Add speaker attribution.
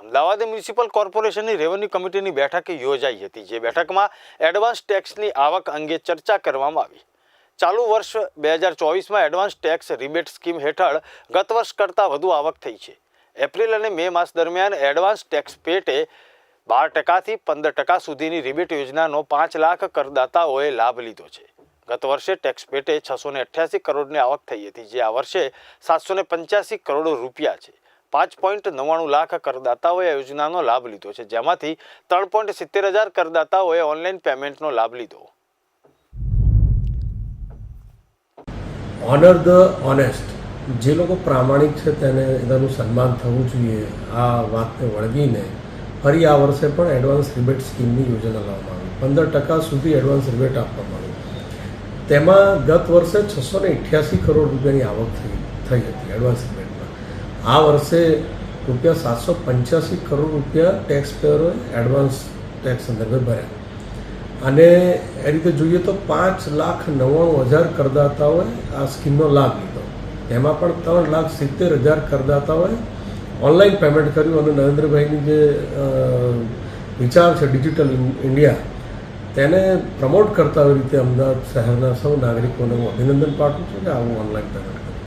Speaker 1: Ahmedabad municipal કોર્પોરેશનની revenue કમિટીની બેઠક યોજાઈ હતી, જે બેઠકમાં એડવાન્સ ટેક્સની આવક અંગે ચર્ચા કરવામાં આવી. ચાલુ વર્ષ બે હજાર ચોવીસમાં એડવાન્સ ટેક્સ રિબેટ સ્કીમ હેઠળ ગત વર્ષ કરતાં વધુ આવક થઈ છે. એપ્રિલ અને મે માસ દરમિયાન એડવાન્સ ટેક્સ પેટે બાર ટકાથી પંદર ટકા સુધીની રિબેટ યોજનાનો પાંચ લાખ કરદાતાઓએ લાભ લીધો છે. ગત વર્ષે ટેક્સ પેટે છસો ને અઠ્યાસી કરોડની આવક થઈ હતી, જે આ વર્ષે સાતસો ને પંચ્યાસી કરોડ રૂપિયા છે. પાંચ પોઈન્ટ નવ્વાણું લાખ કરદાતાઓએ યોજનાનો લાભ લીધો છે, જેમાંથી ત્રણ પોઈન્ટ સિત્તેર હજાર કરદાતાઓએ ઓનલાઈન પેમેન્ટનો લાભ લીધો.
Speaker 2: ઓનર ધ ઓનેસ્ટ જે લોકો પ્રામાણિક છે તેને એનું સન્માન થવું જોઈએ, આ વાતને વળગીને ફરી આ વર્ષે પણ એડવાન્સ રિબેટ સ્કીમની યોજના લાવવામાં આવી. પંદર ટકા સુધી એડવાન્સ રિબેટ આપવામાં આવી. તેમાં ગત વર્ષે છસો ને કરોડ રૂપિયાની આવક થઈ થઈ હતી, એડવાન્સ રિબેટમાં આ વર્ષે રૂપિયા સાતસો પંચ્યાસી કરોડ રૂપિયા ટેક્સ પેયરોએ એડવાન્સ ટેક્સ સંદર્ભે ભર્યા. અને એ રીતે જોઈએ તો પાંચ લાખ નવ્વાણું હજાર કરદાતાઓએ આ સ્કીમનો લાભ લીધો. એમાં પણ ત્રણ લાખ સિત્તેર હજાર કરદાતાઓએ ઓનલાઈન પેમેન્ટ કર્યું અને નરેન્દ્રભાઈની જે વિચાર છે ડિજિટલ ઇન્ડિયા તેને પ્રમોટ કરતા આવી રીતે અમદાવાદ શહેરના સૌ નાગરિકોને હું અભિનંદન પાઠવું છું કે આવું ઓનલાઈન પેમેન્ટ